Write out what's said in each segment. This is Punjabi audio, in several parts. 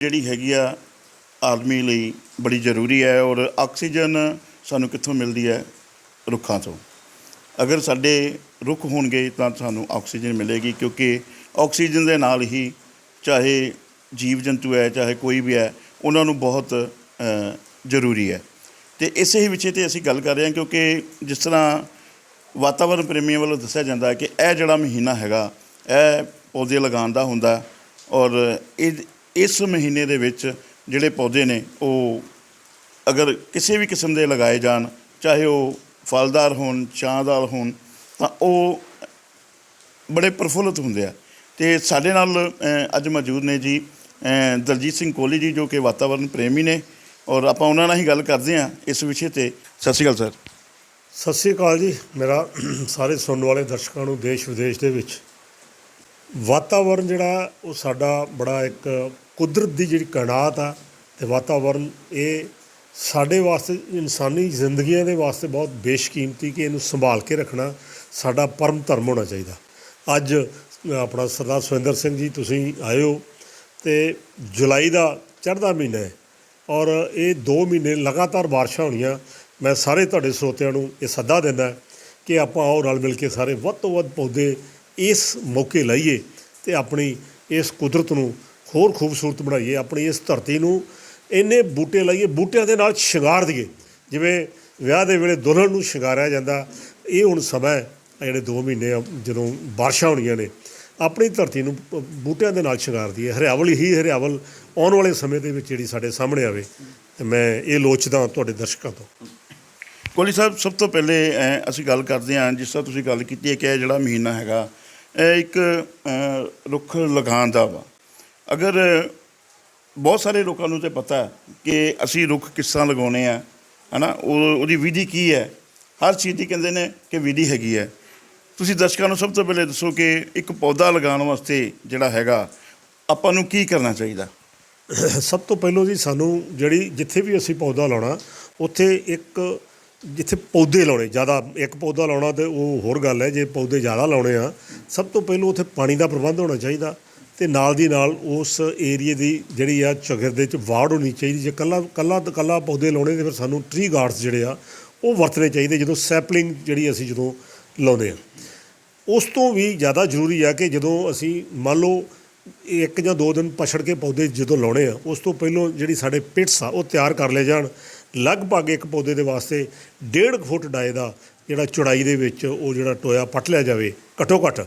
ਜਿਹੜੀ ਹੈਗੀ ਆ ਆਦਮੀ ਲਈ ਬੜੀ ਜ਼ਰੂਰੀ ਹੈ ਔਰ ਆਕਸੀਜਨ ਸਾਨੂੰ ਕਿੱਥੋਂ ਮਿਲਦੀ ਹੈ? ਰੁੱਖਾਂ ਤੋਂ। ਅਗਰ ਸਾਡੇ ਰੁੱਖ ਹੋਣਗੇ ਤਾਂ ਸਾਨੂੰ ਆਕਸੀਜਨ ਮਿਲੇਗੀ ਕਿਉਂਕਿ ਆਕਸੀਜਨ ਦੇ ਨਾਲ ਹੀ ਚਾਹੇ ਜੀਵ ਜੰਤੂ ਹੈ, ਚਾਹੇ ਕੋਈ ਵੀ ਹੈ, ਉਹਨਾਂ ਨੂੰ ਬਹੁਤ ਜ਼ਰੂਰੀ ਹੈ। ਤੇ ਇਸੇ ਹੀ ਵਿਸ਼ੇ ਤੇ ਅਸੀਂ ਗੱਲ ਕਰ ਰਹੇ ਹਾਂ ਕਿਉਂਕਿ ਜਿਸ ਤਰ੍ਹਾਂ ਵਾਤਾਵਰਣ ਪ੍ਰੇਮੀਆਂ ਵੱਲੋਂ ਦੱਸਿਆ ਜਾਂਦਾ ਹੈ ਕਿ ਇਹ ਜਿਹੜਾ ਮਹੀਨਾ ਹੈਗਾ, ਇਹ ਪੌਦੇ ਲਗਾਉਣ ਦਾ ਹੁੰਦਾ ਔਰ ਇਹ ਇਸ ਮਹੀਨੇ ਦੇ ਵਿੱਚ ਜਿਹੜੇ ਪੌਦੇ ਨੇ, ਉਹ ਅਗਰ ਕਿਸੇ ਵੀ ਕਿਸਮ ਦੇ ਲਗਾਏ ਜਾਣ, ਚਾਹੇ ਉਹ ਫਲਦਾਰ ਹੋਣ ਛਾਂਦਾਰ ਹੋਣ, ਤਾਂ ਉਹ ਬੜੇ ਪ੍ਰਫੁੱਲਤ ਹੁੰਦੇ ਆ। ਤੇ ਸਾਡੇ ਨਾਲ ਅੱਜ ਮੌਜੂਦ ਨੇ ਜੀ ਦਲਜੀਤ ਸਿੰਘ ਕੋਹਲੀ ਜੀ, ਜੋ ਕਿ ਵਾਤਾਵਰਣ ਪ੍ਰੇਮੀ ਨੇ। ਔਰ ਆਪਾਂ ਉਹਨਾਂ ਨਾਲ ਹੀ ਗੱਲ ਕਰਦੇ ਹਾਂ ਇਸ ਵਿਸ਼ੇ ਤੇ। ਸਤਿ ਸ਼੍ਰੀ ਅਕਾਲ, ਸਰ। ਸਤਿ ਸ੍ਰੀ ਅਕਾਲ ਜੀ। ਮੇਰਾ ਸਾਰੇ ਸੁਣਨ ਵਾਲੇ ਦਰਸ਼ਕਾਂ ਨੂੰ ਦੇਸ਼ ਵਿਦੇਸ਼ ਦੇ ਵਿੱਚ ਵਾਤਾਵਰਣ ਜਿਹੜਾ, ਉਹ ਸਾਡਾ ਬੜਾ ਇੱਕ ਕੁਦਰਤ ਦੀ ਜਿਹੜੀ ਕਾਇਨਾਤ ਆ ਤੇ ਵਾਤਾਵਰਨ, ਇਹ ਸਾਡੇ ਵਾਸਤੇ, ਇਨਸਾਨੀ ਜ਼ਿੰਦਗੀਆਂ ਦੇ ਵਾਸਤੇ ਬਹੁਤ ਬੇਸ਼ਕੀਮਤੀ ਕਿ ਇਹਨੂੰ ਸੰਭਾਲ ਕੇ ਰੱਖਣਾ ਸਾਡਾ ਪਰਮ ਧਰਮ ਹੋਣਾ ਚਾਹੀਦਾ। ਅੱਜ ਆਪਣਾ ਸਰਦਾਰ ਸੁਰਿੰਦਰ ਸਿੰਘ ਜੀ, ਤੁਸੀਂ ਆਏ ਹੋ ਤੇ ਜੁਲਾਈ ਦਾ ਚੜ੍ਹਦਾ ਮਹੀਨਾ ਹੈ ਔਰ ਇਹ 2 ਮਹੀਨੇ ਲਗਾਤਾਰ ਬਾਰਿਸ਼ਾਂ ਹੋਣੀਆਂ। ਮੈਂ ਸਾਰੇ ਤੁਹਾਡੇ ਸਰੋਤਿਆਂ ਨੂੰ ਇਹ ਸੱਦਾ ਦਿੰਦਾ ਕਿ ਆਪਾਂ ਆਓ ਰਲ ਮਿਲ ਕੇ ਸਾਰੇ ਵੱਧ ਤੋਂ ਵੱਧ ਪੌਦੇ ਇਸ ਮੌਕੇ ਲਾਈਏ ਤੇ ਆਪਣੀ ਇਸ ਕੁਦਰਤ ਨੂੰ ਹੋਰ ਖੂਬਸੂਰਤ ਬਣਾਈਏ ਆਪਣੀ ਇਸ ਧਰਤੀ ਨੂੰ, ਇੰਨੇ ਬੂਟੇ ਲਾਈਏ, ਬੂਟਿਆਂ ਦੇ ਨਾਲ ਸ਼ਿੰਗਾਰ ਦਈਏ ਜਿਵੇਂ ਵਿਆਹ ਦੇ ਵੇਲੇ ਦੁਲਹਨ ਨੂੰ ਸ਼ਿੰਗਾਰਿਆ ਜਾਂਦਾ, ਇਹ ਹੁਣ ਸਮਾਂ ਹੈ ਜਿਹੜੇ 2 ਮਹੀਨੇ ਆ, ਜਦੋਂ ਬਾਰਿਸ਼ਾਂ ਹੋਣੀਆਂ ਨੇ, ਆਪਣੀ ਧਰਤੀ ਨੂੰ ਬੂਟਿਆਂ ਦੇ ਨਾਲ ਸ਼ਿੰਗਾਰਦੀ ਹੈ ਹਰਿਆਵਲ ਹੀ ਹਰਿਆਵਲ ਆਉਣ ਵਾਲੇ ਸਮੇਂ ਦੇ ਵਿੱਚ ਜਿਹੜੀ ਸਾਡੇ ਸਾਹਮਣੇ ਆਵੇ, ਤੇ ਮੈਂ ਇਹ ਲੋਚਦਾ ਤੁਹਾਡੇ ਦਰਸ਼ਕਾਂ ਤੋਂ। ਕੋਲੀ ਸਾਹਿਬ, ਸਭ ਤੋਂ ਪਹਿਲੇ ਅਸੀਂ ਗੱਲ ਕਰਦੇ ਹਾਂ, ਜਿਸ ਤਰ੍ਹਾਂ ਤੁਸੀਂ ਗੱਲ ਕੀਤੀ ਹੈ ਕਿ ਇਹ ਜਿਹੜਾ ਮਹੀਨਾ ਹੈਗਾ, ਇਹ ਇੱਕ ਰੁੱਖ ਲਗਾਉਣ ਦਾ ਵਾ। ਅਗਰ ਬਹੁਤ ਸਾਰੇ ਲੋਕਾਂ ਨੂੰ ਤੇ ਪਤਾ ਕਿ ਅਸੀਂ ਰੁੱਖ ਕਿਸ ਤਰ੍ਹਾਂ ਲਗਾਉਣੇ ਆ, ਹਨਾ, ਉਹ ਉਹਦੀ ਵਿਧੀ ਕੀ ਹੈ? ਹਰ ਚੀਜ਼ ਦੀ ਕਹਿੰਦੇ ਨੇ ਕਿ ਵਿਧੀ ਹੈਗੀ ਹੈ। ਤੁਸੀਂ ਦਰਸ਼ਕਾਂ ਨੂੰ ਸਭ ਤੋਂ ਪਹਿਲੇ ਦੱਸੋ ਕਿ ਇੱਕ ਪੌਦਾ ਲਗਾਉਣ ਵਾਸਤੇ ਜਿਹੜਾ ਹੈਗਾ, ਆਪਾਂ ਨੂੰ ਕੀ ਕਰਨਾ ਚਾਹੀਦਾ? ਸਭ ਤੋਂ ਪਹਿਲਾਂ ਜੀ ਸਾਨੂੰ ਜਿਹੜੀ ਜਿੱਥੇ ਵੀ ਅਸੀਂ ਪੌਦਾ ਲਾਉਣਾ, ਉੱਥੇ ਇੱਕ ਜਿੱਥੇ ਪੌਦੇ ਲਾਉਣੇ, ਜ਼ਿਆਦਾ ਇੱਕ ਪੌਦਾ ਲਾਉਣਾ ਤੇ ਉਹ ਹੋਰ ਗੱਲ ਹੈ, ਜੇ ਪੌਦੇ ਜ਼ਿਆਦਾ ਲਾਉਣੇ ਆ, ਸਭ ਤੋਂ ਪਹਿਲਾਂ ਉੱਥੇ ਪਾਣੀ ਦਾ ਪ੍ਰਬੰਧ ਹੋਣਾ ਚਾਹੀਦਾ। ਤੇ ਨਾਲ ਦੀ ਨਾਲ ਉਸ ਏਰੀਏ ਦੀ ਜਿਹੜੀ ਆ ਝਗਰ ਦੇ ਚ ਵਾੜ ਹੋਣੀ ਚਾਹੀਦੀ। ਜੇ ਕੱਲਾ ਕੱਲਾ ਕੱਲਾ ਪੌਦੇ ਲਾਉਣੇ ਤੇ ਫਿਰ ਸਾਨੂੰ ਟਰੀ ਗਾਰਡਸ ਜਿਹੜੇ ਆ, ਉਹ ਵਰਤਣੇ ਚਾਹੀਦੇ ਜਦੋਂ ਸੈਪਲਿੰਗ ਜਿਹੜੀ ਅਸੀਂ ਜਦੋਂ ਲਾਉਂਦੇ ਆ। ਉਸ ਤੋਂ ਵੀ ਜ਼ਿਆਦਾ ਜ਼ਰੂਰੀ ਆ ਕਿ ਜਦੋਂ ਅਸੀਂ ਮੰਨ ਲਓ ਇੱਕ ਜਾਂ ਦੋ ਦਿਨ ਪਛੜ ਕੇ ਪੌਦੇ ਜਦੋਂ ਲਾਉਣੇ ਆ, ਉਸ ਤੋਂ ਪਹਿਲਾਂ ਜਿਹੜੀ ਸਾਡੇ ਪਿਟਸ ਆ, ਉਹ ਤਿਆਰ ਕਰ ਲਏ ਜਾਣ। ਲਗਭਗ ਇੱਕ ਪੌਦੇ ਦੇ ਵਾਸਤੇ 1.5 ਫੁੱਟ ਡਾਏ ਦਾ ਜਿਹੜਾ ਚੌੜਾਈ ਦੇ ਵਿੱਚ ਉਹ ਜਿਹੜਾ ਟੋਇਆ ਪੱਟ ਲਿਆ ਜਾਵੇ, ਘੱਟੋ ਘੱਟ।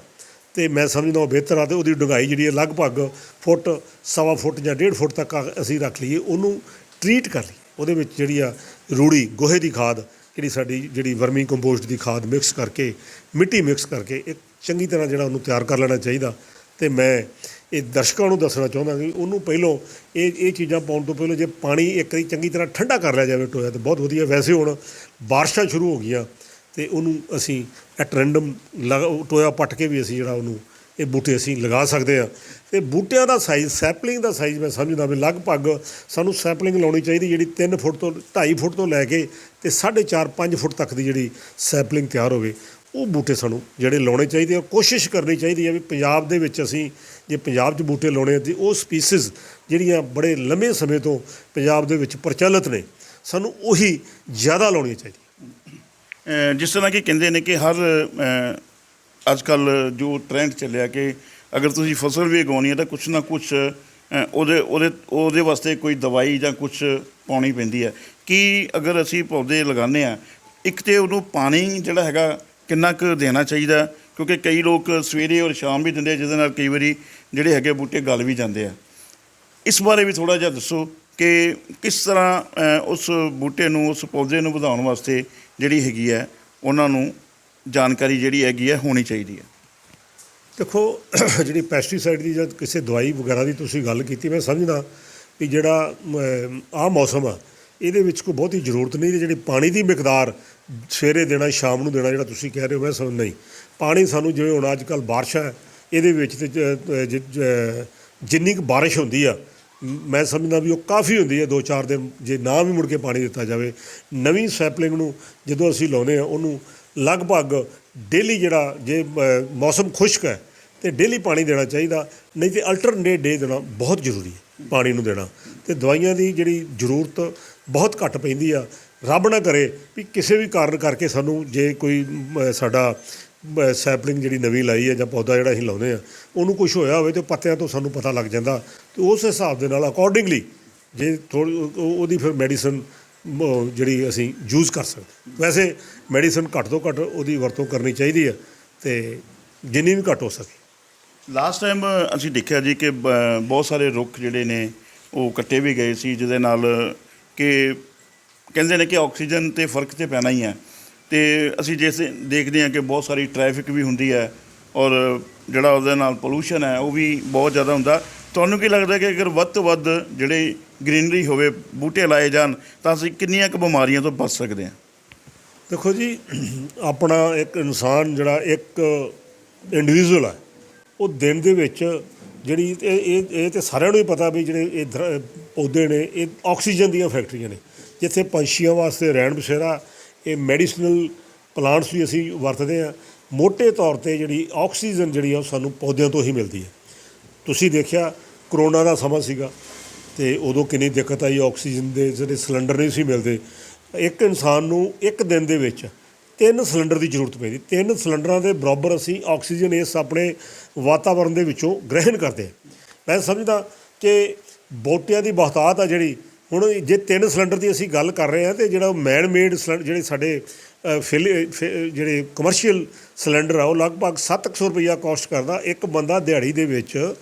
ਤੇ ਮੈਂ ਸਮਝਦਾ ਉਹ ਬਿਹਤਰ ਆ ਤੇ ਉਹਦੀ ਡੂੰਘਾਈ ਜਿਹੜੀ ਹੈ ਲਗਭਗ ਫੁੱਟ, ਸਵਾ ਫੁੱਟ ਜਾਂ ਡੇਢ ਫੁੱਟ ਤੱਕ ਅਸੀਂ ਰੱਖ ਲਈਏ, ਉਹਨੂੰ ਟਰੀਟ ਕਰ ਲਈਏ। ਉਹਦੇ ਵਿੱਚ ਜਿਹੜੀ ਆ ਰੂੜੀ, ਗੋਹੇ ਦੀ ਖਾਦ, ਜਿਹੜੀ ਸਾਡੀ ਜਿਹੜੀ ਵਰਮੀ ਕੰਪੋਸਟ ਦੀ ਖਾਦ ਮਿਕਸ ਕਰਕੇ, ਮਿੱਟੀ ਮਿਕਸ ਕਰਕੇ ਇੱਕ ਚੰਗੀ ਤਰ੍ਹਾਂ ਜਿਹੜਾ ਉਹਨੂੰ ਤਿਆਰ ਕਰ ਲੈਣਾ ਚਾਹੀਦਾ। ਤੇ ਮੈਂ ਇਹ ਦਰਸ਼ਕਾਂ ਨੂੰ ਦੱਸਣਾ ਚਾਹੁੰਦਾ ਕਿ ਉਹਨੂੰ ਪਹਿਲੋਂ ਇਹ ਇਹ ਚੀਜ਼ਾਂ ਪਾਉਣ ਤੋਂ ਪਹਿਲਾਂ ਜੇ ਪਾਣੀ ਇੱਕ ਵਾਰੀ ਚੰਗੀ ਤਰ੍ਹਾਂ ਠੰਡਾ ਕਰ ਲਿਆ ਜਾਵੇ ਟੋਇਆ ਤੇ ਬਹੁਤ ਵਧੀਆ। ਵੈਸੇ ਹੁਣ ਬਾਰਿਸ਼ਾਂ ਸ਼ੁਰੂ ਹੋ ਗਈਆਂ ਤੇ ਉਹਨੂੰ ਅਸੀਂ ਐਟ ਰੈਂਡਮ ਟੋਇਆ ਪੱਟ ਕੇ ਵੀ ਅਸੀਂ ਜਿਹੜਾ ਉਹਨੂੰ ਇਹ ਬੂਟੇ ਅਸੀਂ ਲਗਾ ਸਕਦੇ ਆ ਤੇ ਬੂਟਿਆਂ ਦਾ ਸਾਈਜ਼ ਸੈਪਲਿੰਗ ਦਾ ਸਾਈਜ਼ ਮੈਂ ਸਮਝਦਾ ਵੀ ਲਗਭਗ ਸਾਨੂੰ ਸੈਪਲਿੰਗ ਲਾਉਣੀ ਚਾਹੀਦੀ ਜਿਹੜੀ 3 ਫੁੱਟ ਤੋਂ 2.5 ਫੁੱਟ ਤੋਂ ਲੈ ਕੇ ਤੇ 4.5 5 ਫੁੱਟ ਤੱਕ ਦੀ ਜਿਹੜੀ ਸੈਪਲਿੰਗ ਤਿਆਰ ਹੋਵੇ, ਉਹ ਬੂਟੇ ਸਾਨੂੰ ਜਿਹੜੇ ਲਾਉਣੇ ਚਾਹੀਦੇ ਆ। ਕੋਸ਼ਿਸ਼ ਕਰਨੀ ਚਾਹੀਦੀ ਹੈ ਵੀ ਪੰਜਾਬ ਦੇ ਵਿੱਚ ਅਸੀਂ ਜੇ ਪੰਜਾਬ 'ਚ ਬੂਟੇ ਲਾਉਣੇ ਆ ਤੇ ਉਹ ਸਪੀਸੀਜ਼ ਜਿਹੜੀਆਂ ਬੜੇ ਲੰਮੇ ਸਮੇਂ ਤੋਂ ਪੰਜਾਬ ਦੇ ਵਿੱਚ ਪ੍ਰਚਲਿਤ ਨੇ, ਸਾਨੂੰ ਉਹੀ ਜ਼ਿਆਦਾ ਲਾਉਣੀਆਂ ਚਾਹੀਦੀਆਂ। ਜਿਸ ਤਰ੍ਹਾਂ ਕਿ ਕਹਿੰਦੇ ਨੇ ਕਿ ਹਰ ਅੱਜ ਕੱਲ ਜੋ ਟ੍ਰੈਂਡ ਚੱਲਿਆ ਕਿ ਅਗਰ ਤੁਸੀਂ ਫਸਲ ਵੀ ਉਗਾਉਣੀ ਹੈ ਤਾਂ ਕੁਛ ਨਾ ਕੁਛ ਉਹਦੇ ਉਹਦੇ ਉਹਦੇ ਵਾਸਤੇ ਕੋਈ ਦਵਾਈ ਜਾਂ ਕੁਛ ਪਾਉਣੀ ਪੈਂਦੀ ਹੈ। ਕਿ ਅਗਰ ਅਸੀਂ ਪੌਦੇ ਲਗਾਉਂਦੇ ਆ ਇੱਕ ਤੇ ਉਹਨੂੰ ਪਾਣੀ ਜਿਹੜਾ ਹੈਗਾ ਕਿੰਨਾ ਕੁ ਦੇਣਾ ਚਾਹੀਦਾ ਕਿਉਂਕਿ ਕਈ ਲੋਕ ਸਵੇਰੇ ਔਰ ਸ਼ਾਮ ਵੀ ਦਿੰਦੇ ਜਿਹਦੇ ਨਾਲ ਕਈ ਵਾਰੀ ਜਿਹੜੇ ਹੈਗੇ ਬੂਟੇ ਗਲ ਵੀ ਜਾਂਦੇ ਆ। ਇਸ ਬਾਰੇ ਵੀ ਥੋੜਾ ਜਿਹਾ ਦੱਸੋ ਕਿ ਕਿਸ ਤਰ੍ਹਾਂ ਉਸ ਬੂਟੇ ਨੂੰ ਉਸ ਪੌਦੇ ਨੂੰ ਵਧਾਉਣ ਵਾਸਤੇ ਜਿਹੜੀ ਹੈਗੀ ਹੈ ਉਹਨਾਂ ਨੂੰ ਜਾਣਕਾਰੀ ਜਿਹੜੀ ਹੈਗੀ ਹੈ ਹੋਣੀ ਚਾਹੀਦੀ ਹੈ। ਦੇਖੋ ਜਿਹੜੀ ਪੈਸਟੀਸਾਈਡ ਦੀ ਜਾਂ ਕਿਸੇ ਦਵਾਈ ਵਗੈਰਾ ਦੀ ਤੁਸੀਂ ਗੱਲ ਕੀਤੀ ਮੈਂ ਸਮਝਦਾ ਵੀ ਜਿਹੜਾ ਆਹ ਮੌਸਮ ਆ ਇਹਦੇ ਵਿੱਚ ਕੋਈ ਬਹੁਤੀ ਜ਼ਰੂਰਤ ਨਹੀਂ ਤੇ ਜਿਹੜੀ ਪਾਣੀ ਦੀ ਮਿਕਦਾਰ ਸਵੇਰੇ ਦੇਣਾ ਸ਼ਾਮ ਨੂੰ ਦੇਣਾ ਜਿਹੜਾ ਤੁਸੀਂ ਕਹਿ ਰਹੇ ਹੋ ਮੈਂ ਸਮਝ ਨਹੀਂ। ਪਾਣੀ ਸਾਨੂੰ ਜਿਵੇਂ ਹੁਣ ਅੱਜ ਕੱਲ ਬਾਰਿਸ਼ ਹੈ, ਇਹਦੇ ਵਿੱਚ ਤੇ ਜਿੰਨੀ ਕੁ ਬਾਰਿਸ਼ ਹੁੰਦੀ ਆ ਮੈਂ ਸਮਝਦਾ ਵੀ ਉਹ ਕਾਫੀ ਹੁੰਦੀ ਹੈ ਦੋ ਚਾਰ ਦਿਨ ਜੇ ਨਾ ਵੀ ਮੁੜ ਕੇ ਪਾਣੀ ਦਿੱਤਾ ਜਾਵੇ। ਨਵੀਂ ਸੈਪਲਿੰਗ ਨੂੰ ਜਦੋਂ ਅਸੀਂ ਲਾਉਨੇ ਆ ਉਹਨੂੰ ਲਗਭਗ ਡੇਲੀ ਜਿਹੜਾ ਜੇ ਮੌਸਮ ਖੁਸ਼ਕ ਹੈ, ਤੇ ਡੇਲੀ ਪਾਣੀ ਦੇਣਾ ਚਾਹੀਦਾ। ਨਹੀਂ ਤੇ ਅਲਟਰਨੇਟ ਡੇ ਦੇਣਾ ਬਹੁਤ ਜ਼ਰੂਰੀ ਹੈ, ਪਾਣੀ ਨੂੰ ਦੇਣਾ। ਤੇ ਦਵਾਈਆਂ ਦੀ ਜਿਹੜੀ ਜ਼ਰੂਰਤ ਬਹੁਤ ਘੱਟ ਪੈਂਦੀ ਆ। ਰੱਬ ਨਾ ਕਰੇ ਵੀ ਕਿਸੇ ਵੀ ਕਾਰਨ ਕਰਕੇ ਸਾਨੂੰ ਜੇ ਕੋਈ ਸਾਡਾ ਸੈਪਲਿੰਗ ਜਿਹੜੀ ਨਵੀਂ ਲਾਈ ਹੈ ਜਾਂ ਪੌਦਾ ਜਿਹੜਾ ਅਸੀਂ ਲਾਉਂਦੇ ਆ ਉਹਨੂੰ ਕੁਝ ਹੋਇਆ ਹੋਵੇ ਤੇ ਪੱਤਿਆਂ ਤੋਂ ਸਾਨੂੰ ਪਤਾ ਲੱਗ ਜਾਂਦਾ। ਤੇ ਉਸ ਹਿਸਾਬ ਦੇ ਨਾਲ ਅਕੋਰਡਿੰਗਲੀ ਜੇ ਥੋੜੀ ਉਹਦੀ ਫਿਰ ਮੈਡੀਸਨ ਜਿਹੜੀ ਅਸੀਂ ਯੂਜ਼ ਕਰ ਸਕਦੇ ਵੈਸੇ ਮੈਡੀਸਨ ਘੱਟ ਤੋਂ ਘੱਟ ਉਹਦੀ ਵਰਤੋਂ ਕਰਨੀ ਚਾਹੀਦੀ ਹੈ ਤੇ ਜਿੰਨੀ ਵੀ ਘੱਟ ਹੋ ਸਕੇ। ਲਾਸਟ ਟਾਈਮ ਅਸੀਂ ਦੇਖਿਆ ਜੀ ਕਿ ਬਹੁਤ ਸਾਰੇ ਰੁੱਖ ਜਿਹੜੇ ਨੇ, ਉਹ ਕੱਟੇ ਵੀ ਗਏ ਸੀ, ਜਿਹਦੇ ਨਾਲ ਕਿ ਕਹਿੰਦੇ ਨੇ ਕਿ ਆਕਸੀਜਨ ਤੇ ਫ਼ਰਕ ਤੇ ਪੈਣਾ ਹੀ ਹੈ। ਤੇ ਅਸੀਂ ਜਿਸ ਦੇਖਦੇ ਹਾਂ ਕਿ ਬਹੁਤ ਸਾਰੀ ਟ੍ਰੈਫਿਕ ਵੀ ਹੁੰਦੀ ਹੈ ਔਰ ਜਿਹੜਾ ਉਹਦੇ ਨਾਲ ਪੋਲੂਸ਼ਨ ਹੈ, ਉਹ ਵੀ ਬਹੁਤ ਜ਼ਿਆਦਾ ਹੁੰਦਾ। ਤੁਹਾਨੂੰ ਕੀ ਲੱਗਦਾ ਕਿ ਅਗਰ ਵੱਧ ਤੋਂ ਵੱਧ ਜਿਹੜੇ ਗ੍ਰੀਨਰੀ ਹੋਵੇ, ਬੂਟੇ ਲਾਏ ਜਾਣ, ਤਾਂ ਅਸੀਂ ਕਿੰਨੀਆਂ ਕੁ ਬਿਮਾਰੀਆਂ ਤੋਂ ਬਚ ਸਕਦੇ ਹਾਂ? ਦੇਖੋ ਜੀ, ਆਪਣਾ ਇੱਕ ਇਨਸਾਨ ਜਿਹੜਾ ਇੱਕ ਇੰਡੀਵਿਜੂਅਲ ਹੈ, ਉਹ ਦਿਨ ਦੇ ਵਿੱਚ ਜਿਹੜੀ ਇਹ ਇਹ ਤੇ ਸਾਰਿਆਂ ਨੂੰ ਹੀ ਪਤਾ ਵੀ ਜਿਹੜੇ ਇਹ ਦਰ- ਪੌਦੇ ਨੇ, ਇਹ ਆਕਸੀਜਨ ਦੀਆਂ ਫੈਕਟਰੀਆਂ ਨੇ, ਜਿੱਥੇ ਪੰਛੀਆਂ ਵਾਸਤੇ ਰਹਿਣ ਬਸੇਰਾ ਇਹ ਮੈਡੀਸਨਲ ਪਲਾਂਟਸ ਵੀ ਅਸੀਂ ਵਰਤਦੇ ਆ ਮੋٹے ਤੌਰ ਤੇ ਜਿਹੜੀ ਆਕਸੀਜਨ ਜਿਹੜੀ ਆ ਉਹ ਸਾਨੂੰ ਪੌਦਿਆਂ ਤੋਂ ਹੀ ਮਿਲਦੀ ਹੈ। ਤੁਸੀਂ ਦੇਖਿਆ, ਕਰੋਨਾ ਦਾ ਸਮਾਂ ਸੀਗਾ ਤੇ ਉਦੋਂ ਕਿੰਨੀ ਦਿੱਕਤ ਆਈ, ਆਕਸੀਜਨ ਦੇ ਜਿਹੜੇ ਸਿਲੰਡਰ ਨਹੀਂ ਸੀ ਮਿਲਦੇ। ਇੱਕ ਇਨਸਾਨ ਨੂੰ ਇੱਕ ਦਿਨ ਦੇ ਵਿੱਚ ਤਿੰਨ ਸਿਲੰਡਰ ਦੀ ਜ਼ਰੂਰਤ ਪੈਂਦੀ ਤਿੰਨ ਸਿਲੰਡਰਾਂ ਦੇ ਬਰਾਬਰ ਅਸੀਂ ਆਕਸੀਜਨ ਇਸ ਆਪਣੇ ਵਾਤਾਵਰਣ ਦੇ ਵਿੱਚੋਂ ਗ੍ਰਹਿਣ ਕਰਦੇ ਹਾਂ। ਮੈਂ ਸਮਝਦਾ ਕਿ ਬੋਟਿਆਂ ਦੀ ਬਹੁਤਾਤ ਆ ਜਿਹੜੀ ਹੁਣ ਜੇ ਤਿੰਨ ਸਿਲੰਡਰ ਦੀ ਅਸੀਂ ਗੱਲ ਕਰ ਰਹੇ ਹਾਂ ਤੇ ਜਿਹੜਾ ਮੈਨ ਮੇਡ ਜਿਹੜੇ ਸਾਡੇ ਫਿਲ, ਫਿ- ਜਿਹੜੇ ਕਮਰਸ਼ੀਅਲ ਸਿਲੰਡਰ ਆ, ਉਹ ਲਗਭਗ 700 ਰੁਪਈਆ ਕਾਸਟ ਕਰਦਾ। ਇੱਕ ਬੰਦਾ ਦਿਹਾੜੀ ਦੇ ਵਿੱਚ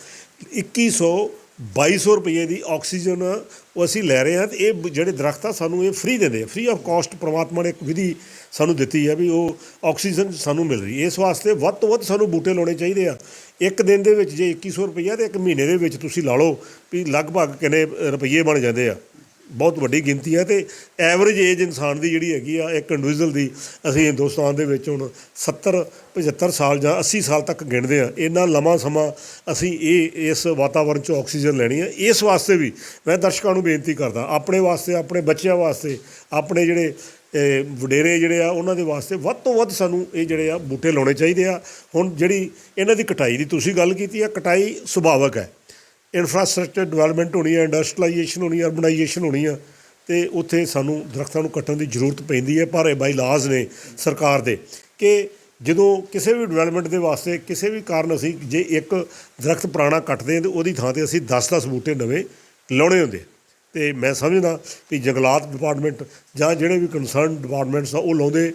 2100 2200 ਰੁਪਏ ਦੀ ਆਕਸੀਜਨ ਉਹ ਅਸੀਂ ਲੈ ਰਹੇ ਹਾਂ ਤੇ ਇਹ ਜਿਹੜੇ ਦਰਖਤ ਆ, ਸਾਨੂੰ ਇਹ ਫ੍ਰੀ ਦਿੰਦੇ ਆ। ਫ੍ਰੀ ਆਫ ਕਾਸਟ ਪ੍ਰਮਾਤਮਾ ਨੇ ਇੱਕ ਵਿਧੀ ਸਾਨੂੰ ਦਿੱਤੀ ਹੈ ਵੀ ਉਹ ਆਕਸੀਜਨ ਸਾਨੂੰ ਮਿਲ ਰਹੀ। ਇਸ ਵਾਸਤੇ ਵੱਧ ਤੋਂ ਵੱਧ ਸਾਨੂੰ ਬੂਟੇ ਲਾਉਣੇ ਚਾਹੀਦੇ ਆ। ਇੱਕ ਦਿਨ ਦੇ ਵਿੱਚ ਜੇ 2100 ਰੁਪਈਆ ਤੇ ਇੱਕ ਮਹੀਨੇ ਦੇ ਵਿੱਚ ਤੁਸੀਂ ਲਾ ਲਓ ਵੀ ਲਗਭਗ ਕਿੰਨੇ ਰੁਪਈਏ ਬਣ ਜਾਂਦੇ ਆ। ਬਹੁਤ ਵੱਡੀ ਗਿਣਤੀ ਹੈ ਤੇ ਐਵਰੇਜ ਏਜ ਇਨਸਾਨ ਦੀ ਜਿਹੜੀ ਹੈਗੀ ਆ, ਇੱਕ ਇੰਡੀਵਿਜੂਅਲ ਦੀ ਅਸੀਂ ਹਿੰਦੁਸਤਾਨ ਦੇ ਵਿੱਚ ਹੁਣ 70 75 ਸਾਲ ਜਾਂ 80 ਸਾਲ ਤੱਕ ਗਿਣਦੇ ਆ। ਇੰਨਾ ਲੰਮਾ ਸਮਾਂ ਅਸੀਂ ਇਹ, ਇਸ ਵਾਤਾਵਰਣ ਚੋਂ ਆਕਸੀਜਨ ਲੈਣੀ ਹੈ ਇਸ ਵਾਸਤੇ ਵੀ ਮੈਂ ਦਰਸ਼ਕਾਂ ਨੂੰ ਬੇਨਤੀ ਕਰਦਾ, ਆਪਣੇ ਵਾਸਤੇ, ਆਪਣੇ ਬੱਚਿਆਂ ਵਾਸਤੇ, ਆਪਣੇ ਜਿਹੜੇ ਵਡੇਰੇ ਜਿਹੜੇ ਆ, ਉਹਨਾਂ ਦੇ ਵਾਸਤੇ ਵੱਧ ਤੋਂ ਵੱਧ ਸਾਨੂੰ ਇਹ ਜਿਹੜੇ ਆ ਬੂਟੇ ਲਾਉਣੇ ਚਾਹੀਦੇ ਆ। ਹੁਣ ਜਿਹੜੀ ਇਹਨਾਂ ਦੀ ਕਟਾਈ ਦੀ ਤੁਸੀਂ ਗੱਲ ਕੀਤੀ ਆ, ਕਟਾਈ ਸੁਭਾਵਕ ਹੈ। ਇਨਫਰਾਸਟ੍ਰਕਚਰ ਡਿਵੈਲਪਮੈਂਟ ਹੋਣੀ ਹੈ ਇੰਡਸਟਰੀਲਾਈਜੇਸ਼ਨ ਹੋਣੀ ਹੈ ਅਰਬਨਾਈਜੇਸ਼ਨ ਹੋਣੀ ਹੈ ਤੇ ਉੱਥੇ ਸਾਨੂੰ ਦਰਖਤਾਂ ਨੂੰ ਕੱਟਣ ਦੀ ਜ਼ਰੂਰਤ ਪੈਂਦੀ ਹੈ, ਪਰ ਇਹ ਬਾਈ ਲਾਜ਼ ਨੇ ਸਰਕਾਰ ਦੇ ਕਿ ਜਦੋਂ ਕਿਸੇ ਵੀ ਡਿਵੈਲਪਮੈਂਟ ਦੇ ਵਾਸਤੇ ਕਿਸੇ ਵੀ ਕਾਰਨ ਅਸੀਂ ਜੇ ਇੱਕ ਦਰਖਤ ਪੁਰਾਣਾ ਕੱਟਦੇ ਹਾਂ ਤੇ ਉਹਦੀ ਥਾਂ ਤੇ ਅਸੀਂ 10-10 ਬੂਟੇ ਨਵੇਂ ਲਾਉਣੇ ਹੁੰਦੇ ਤੇ ਮੈਂ ਸਮਝਦਾ ਕਿ ਜੰਗਲਾਤ ਡਿਪਾਰਟਮੈਂਟ ਜਾਂ ਜਿਹੜੇ ਵੀ ਕੰਸਰਨ ਡਿਪਾਰਟਮੈਂਟਸ ਆ, ਉਹ ਲਾਉਂਦੇ,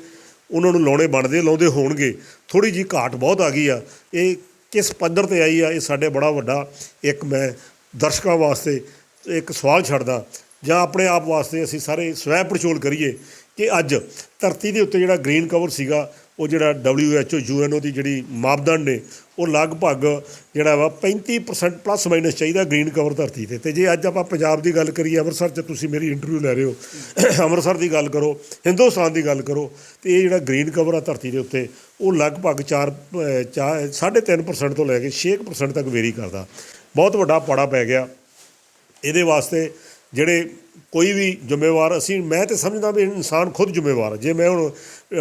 ਉਹਨਾਂ ਨੂੰ ਲਾਉਣੇ ਬਣਦੇ, ਲਾਉਂਦੇ ਹੋਣਗੇ। ਥੋੜੀ ਜੀ ਘਾਟ ਬਹੁਤ ਆ ਗਈ ਆ। ਇਹ ਕਿਸ ਪੱਧਰ ਤੇ ਆਈ ਆ, ਇਹ ਸਾਡੇ ਬੜਾ ਵੱਡਾ ਇੱਕ ਮੈਂ ਦਰਸ਼ਕਾਂ ਵਾਸਤੇ ਇੱਕ ਸਵਾਲ ਛੱਡਦਾ। ਜਾਂ ਆਪਣੇ ਆਪ ਵਾਸਤੇ ਅਸੀਂ ਸਾਰੇ ਸਵੈ ਪੜਚੋਲ ਕਰੀਏ ਕਿ ਅੱਜ ਧਰਤੀ ਦੇ ਉੱਤੇ ਜਿਹੜਾ ਗ੍ਰੀਨ ਕਵਰ ਸੀਗਾ ਉਹ ਜਿਹੜਾ WHO ਯੂਐਨਓ ਦੀ ਜਿਹੜੀ ਮਾਪਦੰਡ ਨੇ, ਉਹ ਲਗਭਗ ਜਿਹੜਾ ਵਾ 35% ਪਲੱਸ ਮਾਈਨਸ ਚਾਹੀਦਾ ਗ੍ਰੀਨ ਕਵਰ ਧਰਤੀ ਤੇ। ਤੇ ਜੇ ਅੱਜ ਆਪਾਂ ਪੰਜਾਬ ਦੀ ਗੱਲ ਕਰੀਏ, ਅੰਮ੍ਰਿਤਸਰ 'ਚ ਤੁਸੀਂ ਮੇਰੀ ਇੰਟਰਵਿਊ ਲੈ ਰਹੇ ਹੋ, ਅੰਮ੍ਰਿਤਸਰ ਦੀ ਗੱਲ ਕਰੋ, ਹਿੰਦੁਸਤਾਨ ਦੀ ਗੱਲ ਕਰੋ, ਤੇ ਇਹ ਜਿਹੜਾ ਗ੍ਰੀਨ ਕਵਰ ਆ ਧਰਤੀ ਦੇ ਉੱਤੇ, ਉਹ ਲਗਭਗ 4 3.5% ਤੋਂ ਲੈ ਕੇ 6% ਤੱਕ ਵੇਰੀ ਕਰਦਾ। ਬਹੁਤ ਵੱਡਾ ਪਾੜਾ ਪੈ ਗਿਆ। ਇਹਦੇ ਵਾਸਤੇ ਜਿਹੜੇ ਕੋਈ ਵੀ ਜ਼ਿੰਮੇਵਾਰ, ਅਸੀਂ, ਮੈਂ ਤੇ ਸਮਝਦਾ ਵੀ ਇਨਸਾਨ ਖੁਦ ਜ਼ਿੰਮੇਵਾਰ ਹੈ ਜੇ ਮੈਂ ਹੁਣ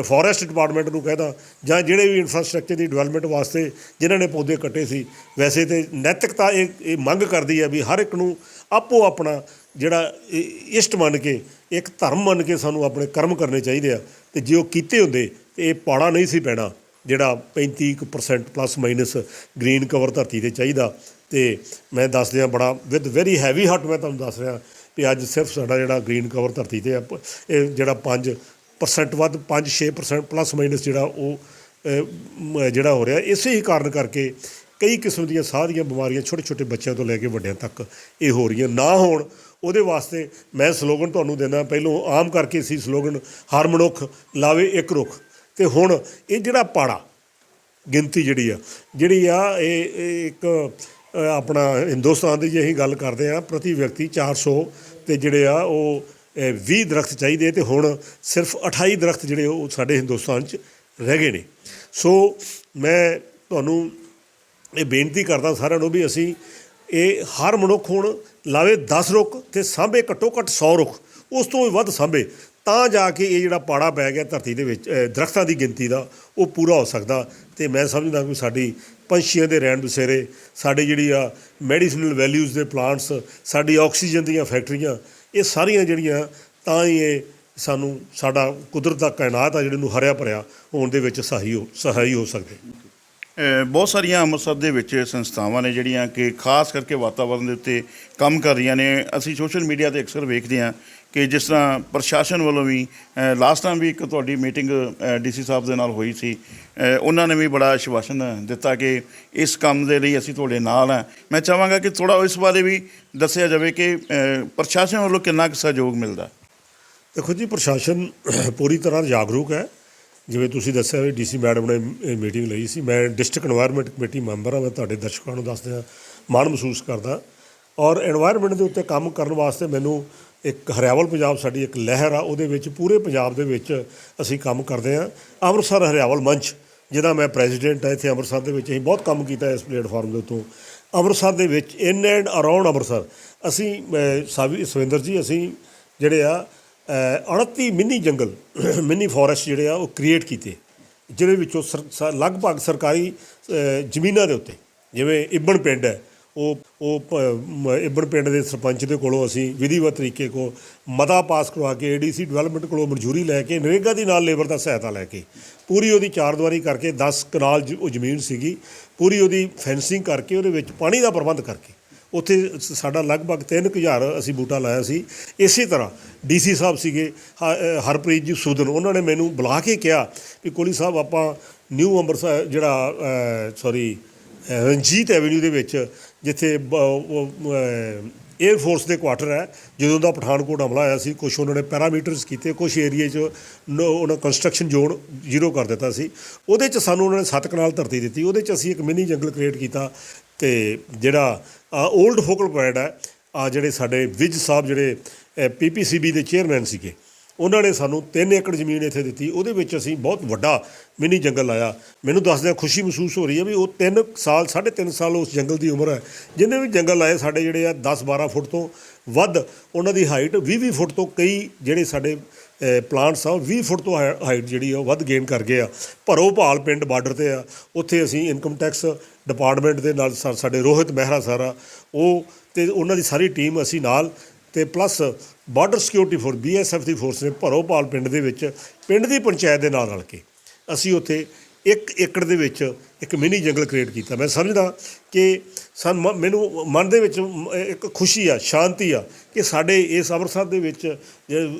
ਫੋਰੈਸਟ ਡਿਪਾਰਟਮੈਂਟ ਨੂੰ ਕਹਦਾ, ਜਾਂ ਜਿਹੜੇ ਵੀ ਇਨਫਰਾਸਟ੍ਰਕਚਰ ਦੀ ਡਿਵੈਲਪਮੈਂਟ ਵਾਸਤੇ ਜਿਨ੍ਹਾਂ ਨੇ ਪੌਦੇ ਕੱਟੇ ਸੀ, ਵੈਸੇ ਤੇ ਨੈਤਿਕਤਾ ਇਹ ਇਹ ਮੰਗ ਕਰਦੀ ਹੈ ਵੀ ਹਰ ਇੱਕ ਨੂੰ ਆਪੋ ਆਪਣਾ ਜਿਹੜਾ ਇਸ਼ਟ ਮੰਨ ਕੇ, ਇੱਕ ਧਰਮ ਮੰਨ ਕੇ ਸਾਨੂੰ ਆਪਣੇ ਕਰਮ ਕਰਨੇ ਚਾਹੀਦੇ ਆ। ਤੇ ਜੇ ਉਹ ਕੀਤੇ ਹੁੰਦੇ, ਤੇ ਇਹ ਪਾੜਾ ਨਹੀਂ ਸੀ ਪੈਣਾ, ਜਿਹੜਾ 35% ਪਲੱਸ ਮਾਈਨਸ ਗ੍ਰੀਨ ਕਵਰ ਧਰਤੀ ਤੇ ਚਾਹੀਦਾ। ਤੇ ਮੈਂ ਦੱਸ ਦਿਆਂ, ਬੜਾ ਵਿਦ ਵੈਰੀ ਹੈਵੀ ਹਾਰਟ ਮੈਂ ਤੁਹਾਨੂੰ ਦੱਸ ਰਿਹਾ ਵੀ ਅੱਜ ਸਿਰਫ ਸਾਡਾ ਜਿਹੜਾ ਗ੍ਰੀਨ ਕਵਰ ਧਰਤੀ ਤੇ ਆ, ਪ- ਇਹ ਜਿਹੜਾ 5% ਵੱਧ 5-6% ਪਲੱਸ ਮਾਈਨਸ ਜਿਹੜਾ ਉਹ ਜਿਹੜਾ ਹੋ ਰਿਹਾ, ਇਸੇ ਹੀ ਕਾਰਨ ਕਰਕੇ ਕਈ ਕਿਸਮ ਦੀਆਂ ਸਾਹ ਦੀਆਂ ਬਿਮਾਰੀਆਂ ਛੋਟੇ ਛੋਟੇ ਬੱਚਿਆਂ ਤੋਂ ਲੈ ਕੇ ਵੱਡਿਆਂ ਤੱਕ ਇਹ ਹੋ ਰਹੀਆਂ। ਨਾ ਹੋਣ, ਉਹਦੇ ਵਾਸਤੇ ਮੈਂ ਸਲੋਗਨ ਤੁਹਾਨੂੰ ਦਿੰਦਾ, ਪਹਿਲੋਂ ਆਮ ਕਰਕੇ ਸੀ ਸਲੋਗਨ ਹਰ ਮਨੁੱਖ ਲਾਵੇ ਇੱਕ ਰੁੱਖ। ਤੇ ਹੁਣ ਇਹ ਜਿਹੜਾ ਪਾੜਾ, ਗਿਣਤੀ ਜਿਹੜੀ ਆ ਜਿਹੜੀ ਆ ਇਹ ਇੱਕ ਆਪਣਾ ਹਿੰਦੁਸਤਾਨ ਦੀ ਜੇ ਅਸੀਂ ਗੱਲ ਕਰਦੇ ਆ ਪ੍ਰਤੀ ਵਿਅਕਤੀ 400 ਤੇ ਜਿਹੜੇ ਆ ਉਹ ਅ, 20 ਦਰਖਤ ਚਾਹੀਦੇ ਤੇ ਹੁਣ ਸਿਰਫ 28 ਦਰਖਤ ਜਿਹੜੇ ਉਹ ਸਾਡੇ ਹਿੰਦੁਸਤਾਨ 'ਚ ਰਹਿ ਗਏ ਨੇ। ਸੋ ਮੈਂ ਤੁਹਾਨੂੰ ਇਹ ਬੇਨਤੀ ਕਰਦਾ ਸਾਰਿਆਂ ਨੂੰ ਵੀ ਅਸੀਂ ਇਹ ਹਰ ਮਨੁੱਖ ਹੁਣ ਲਾਵੇ 10 ਰੁੱਖ ਤੇ ਸਾਂਭੇ ਘੱਟੋ ਘੱਟ 100 ਰੁੱਖ ਉਸ ਤੋਂ ਵੀ ਵੱਧ ਸਾਂਭੇ। ਤਾਂ ਜਾ ਕੇ ਇਹ ਜਿਹੜਾ ਪਾੜਾ ਪੈ ਗਿਆ ਧਰਤੀ ਦੇ ਵਿੱਚ ਦਰਖਤਾਂ ਦੀ ਗਿਣਤੀ ਦਾ, ਉਹ ਪੂਰਾ ਹੋ ਸਕਦਾ। ਤੇ ਮੈਂ ਸਮਝਦਾ ਕਿ ਸਾਡੀ ਪੰਛੀਆਂ ਦੇ ਰਹਿਣ ਬਸੇਰੇ, ਸਾਡੇ ਜਿਹੜੀ ਆ ਮੈਡੀਸਨਲ ਵੈਲਿਊਜ਼ ਦੇ ਪਲਾਂਟਸ, ਸਾਡੀ ਆਕਸੀਜਨ ਦੀਆਂ ਫੈਕਟਰੀਆਂ, ਇਹ ਸਾਰੀਆਂ ਜਿਹੜੀਆਂ, ਤਾਂ ਹੀ ਇਹ ਸਾਨੂੰ ਸਾਡਾ ਕੁਦਰਤ ਦਾ ਕਾਇਨਾਤ ਆ, ਜਿਹੜੇ ਨੂੰ ਹਰਿਆ ਭਰਿਆ ਹੋਣ ਦੇ ਵਿੱਚ ਸਹਾਈ ਹੋ ਸਹਾਈ ਹੋ ਸਕਦੇ। ਬਹੁਤ ਸਾਰੀਆਂ ਅੰਮ੍ਰਿਤਸਰ ਦੇ ਵਿੱਚ ਸੰਸਥਾਵਾਂ ਨੇ ਜਿਹੜੀਆਂ ਕਿ ਖਾਸ ਕਰਕੇ ਵਾਤਾਵਰਣ ਦੇ ਉੱਤੇ ਕੰਮ ਕਰ ਰਹੀਆਂ ਨੇ। ਅਸੀਂ ਸੋਸ਼ਲ ਮੀਡੀਆ ਤੇ ਅਕਸਰ ਵੇਖਦੇ ਹਾਂ ਕਿ ਜਿਸ ਤਰ੍ਹਾਂ ਪ੍ਰਸ਼ਾਸਨ ਵੱਲੋਂ ਵੀ ਲਾਸਟ ਟਾਈਮ ਵੀ ਇੱਕ ਤੁਹਾਡੀ ਮੀਟਿੰਗ ਡੀਸੀ ਸਾਹਿਬ ਦੇ ਨਾਲ ਹੋਈ ਸੀ ਉਹਨਾਂ ਨੇ ਵੀ ਬੜਾ ਆਸ਼ਵਾਸਨ ਦਿੱਤਾ ਕਿ ਇਸ ਕੰਮ ਦੇ ਲਈ ਅਸੀਂ ਤੁਹਾਡੇ ਨਾਲ ਹਾਂ। ਮੈਂ ਚਾਹਾਂਗਾ ਕਿ ਥੋੜਾ ਇਸ ਬਾਰੇ ਵੀ ਦੱਸਿਆ ਜਾਵੇ ਕਿ ਪ੍ਰਸ਼ਾਸਨ ਵੱਲੋਂ ਕਿੰਨਾ ਕੁ ਸਹਿਯੋਗ ਮਿਲਦਾ। ਦੇਖੋ ਜੀ, ਪ੍ਰਸ਼ਾਸਨ ਪੂਰੀ ਤਰ੍ਹਾਂ ਜਾਗਰੂਕ ਹੈ। ਜਿਵੇਂ ਤੁਸੀਂ ਦੱਸਿਆ ਵੀ ਡੀਸੀ ਮੈਡਮ ਨੇ ਇਹ ਮੀਟਿੰਗ ਲਈ ਸੀ, ਮੈਂ ਡਿਸਟ੍ਰਿਕਟ এনवायरमेंट ਕਮੇਟੀ ਮੈਂਬਰ ਹਾਂ, ਮੈਂ ਤੁਹਾਡੇ ਦਰਸ਼ਕਾਂ ਨੂੰ ਦੱਸਦਿਆਂ ਮਾਣ ਮਹਿਸੂਸ ਕਰਦਾ। ਔਰ এনवायरमेंट ਦੇ ਉੱਤੇ ਕੰਮ ਕਰਨ ਵਾਸਤੇ ਮੈਨੂੰ ਇੱਕ ਹਰਿਆਵਲ ਪੰਜਾਬ ਸਾਡੀ ਇੱਕ ਲਹਿਰ ਆ, ਉਹਦੇ ਵਿੱਚ ਪੂਰੇ ਪੰਜਾਬ ਦੇ ਵਿੱਚ ਅਸੀਂ ਕੰਮ ਕਰਦੇ ਆ ਅੰਮ੍ਰਿਤਸਰ ਹਰਿਆਵਲ ਮੰਚ, ਜਿਹਦਾ ਮੈਂ ਪ੍ਰੈਜ਼ੀਡੈਂਟ ਆ ਇੱਥੇ ਅੰਮ੍ਰਿਤਸਰ ਦੇ ਵਿੱਚ ਅਸੀਂ ਬਹੁਤ ਕੰਮ ਕੀਤਾ ਇਸ ਪਲੇਟਫਾਰਮ ਦੇ ਉੱਤੋਂ। ਅੰਮ੍ਰਿਤਸਰ ਦੇ ਵਿੱਚ ਇਨ ਐਂਡ ਅਰਾਊਂਡ ਅੰਮ੍ਰਿਤਸਰ, ਅਸੀਂ ਸਾਵੀ ਸਵਿੰਦਰ ਜੀ, ਅਸੀਂ ਜਿਹੜੇ ਆ ਅਹ 29 ਮਿੰਨੀ ਜੰਗਲ, ਮਿੰਨੀ ਫੋਰੈਸਟ ਜਿਹੜੇ ਆ, ਉਹ ਕ੍ਰੀਏਟ ਕੀਤੇ, ਜਿਹਦੇ ਵਿੱਚੋਂ ਸਰ- ਲਗਭਗ ਸਰਕਾਰੀ ਜ਼ਮੀਨਾਂ ਦੇ ਉੱਤੇ, ਜਿਵੇਂ ਇੱਬਣ ਪਿੰਡ ਹੈ, ਉਹ ਉਹ ਪ- ਇੱਬਣ ਪਿੰਡ ਦੇ ਸਰਪੰਚ ਦੇ ਕੋਲੋਂ ਅਸੀਂ ਵਿਧੀਵਤ ਤਰੀਕੇ ਕੋ ਮਤਾ ਪਾਸ ਕਰਵਾ ਕੇ ਏਡੀਸੀ ਡਿਵੈਲਪਮੈਂਟ ਕੋਲੋਂ ਮਨਜ਼ੂਰੀ ਲੈ ਕੇ, ਨਰੇਗਾ ਦੀ ਨਾਲ ਲੇਬਰ ਦਾ ਸਹਾਇਤਾ ਲੈ ਕੇ, ਪੂਰੀ ਉਹਦੀ ਚਾਰਦੁਆਰੀ ਕਰਕੇ 10 ਕਨਾਲ ਜ- ਉਹ ਜ਼ਮੀਨ ਸੀਗੀ, ਪੂਰੀ ਉਹਦੀ ਫੈਂਸਿੰਗ ਕਰਕੇ, ਉਹਦੇ ਵਿੱਚ ਪਾਣੀ ਦਾ ਪ੍ਰਬੰਧ ਕਰਕੇ ਉੱਥੇ ਸਾਡਾ ਲਗਭਗ 3000 ਅਸੀਂ ਬੂਟਾ ਲਾਇਆ ਸੀ। ਇਸੇ ਤਰ੍ਹਾਂ ਡੀਸੀ ਸਾਹਿਬ ਸੀਗੇ ਹਰਪ੍ਰੀਤ ਜੀ, ਸੂਦਨ, ਉਹਨਾਂ ਨੇ ਮੈਨੂੰ ਬੁਲਾ ਕੇ ਕਿਹਾ ਵੀ ਕੋਲੀ ਸਾਹਿਬ ਆਪਾਂ ਨਿਊ ਅੰਮ੍ਰਿਤਸਰ ਜਿਹੜਾ ਸੌਰੀ ਰਣਜੀਤ ਐਵਨਿਊ ਦੇ ਵਿੱਚ ਜਿੱਥੇ 에ਅਰ ਫੋਰਸ ਦੇ ਕੁਆਟਰ ਹੈ, ਜਦੋਂ ਦਾ ਪਠਾਨਕੋਟ ਹਮਲਾ ਆਇਆ ਸੀ ਕੁਝ ਉਹਨਾਂ ਨੇ ਪੈਰਾਮੀਟਰਸ ਕੀਤੇ ਕੁਝ ਏਰੀਏ 'ਚ ਉਹਨਾਂ ਕੰਸਟਰਕਸ਼ਨ ਜ਼ੋਨ ਜ਼ੀਰੋ ਕਰ ਦਿੱਤਾ ਸੀ। ਉਹਦੇ 'ਚ ਸਾਨੂੰ ਉਹਨਾਂ ਨੇ ਸੱਤ ਕਨਾਲ ਧਰਤੀ ਦਿੱਤੀ, ਉਹਦੇ 'ਚ ਅਸੀਂ ਇੱਕ ਮਿਨੀ ਜੰਗਲ ਕ੍ਰੀਏਟ ਕੀਤਾ ਤੇ ਜਿਹੜਾ 올ਡ ਫੋਕਲ ਪੁਆਇੰਟ ਹੈ, ਆ ਜਿਹੜੇ ਸਾਡੇ ਵਿਜ ਸਾਹਿਬ ਜਿਹੜੇ ਪੀਪੀਸੀਬੀ ਦੇ ਚੇਅਰਮੈਨ ਸੀਗੇ, ਉਹਨਾਂ ਨੇ ਸਾਨੂੰ 3 ਏਕੜ ਜ਼ਮੀਨ ਇੱਥੇ ਦਿੱਤੀ। ਉਹਦੇ ਵਿੱਚ ਅਸੀਂ ਬਹੁਤ ਵੱਡਾ ਮਿੰਨੀ ਜੰਗਲ ਲਾਇਆ। ਮੈਨੂੰ ਦੱਸਦਿਆਂ ਖੁਸ਼ੀ ਮਹਿਸੂਸ ਹੋ ਰਹੀ ਹੈ ਵੀ ਉਹ 3 ਸਾਲ 3.5 ਸਾਲ ਉਸ ਜੰਗਲ ਦੀ ਉਮਰ ਹੈ। ਜਿੰਨੇ ਵੀ ਜੰਗਲ ਲਾਏ ਸਾਡੇ ਜਿਹੜੇ ਆ 10-12 ਫੁੱਟ ਤੋਂ ਵੱਧ, ਉਹਨਾਂ ਦੀ ਹਾਈਟ 20-20 ਫੁੱਟ ਤੋਂ ਕਈ ਜਿਹੜੇ ਸਾਡੇ ਪਲਾਂਟਸ ਆ ਉਹ 20 ਫੁੱਟ ਤੋਂ ਹਾਈਟ ਜਿਹੜੀ ਆ, ਉਹ ਵੱਧ ਗੇਨ ਕਰ ਗਏ ਆ। ਭਰੋ ਭਾਲ ਪਿੰਡ ਬਾਰਡਰ ਤੇ ਆ। ਉੱਥੇ ਅਸੀਂ ਇਨਕਮ ਟੈਕਸ ਡਿਪਾਰਟਮੈਂਟ ਦੇ ਨਾਲ ਸਾ- ਸਾਡੇ ਰੋਹਿਤ ਮਹਿਰਾ ਸਾਰਾ, ਉਹ ਤੇ ਉਹਨਾਂ ਦੀ ਸਾਰੀ ਟੀਮ ਅਸੀਂ ਨਾਲ ਤੇ plus border security force BSF ਦੀ ਫੋਰਸ ਨੇ ਭਰੋਪਾਲ ਪਿੰਡ ਦੇ ਵਿੱਚ, ਪਿੰਡ ਦੀ ਪੰਚਾਇਤ ਦੇ ਨਾਲ ਰਲ ਕੇ ਅਸੀਂ ਉੱਥੇ ਇੱਕ ਏਕੜ ਦੇ ਵਿੱਚ ਇੱਕ ਮਿਨੀ ਜੰਗਲ ਕ੍ਰੀਏਟ ਕੀਤਾ। ਮੈਂ ਸਮਝਦਾ ਕਿ ਸਨ ਮੈਨੂੰ ਮਨ ਦੇ ਵਿੱਚ ਇੱਕ ਖੁਸ਼ੀ ਆ, ਸ਼ਾਂਤੀ ਆ ਕਿ ਸਾਡੇ ਇਸ ਅੰਮ੍ਰਿਤਸਰ ਦੇ ਵਿੱਚ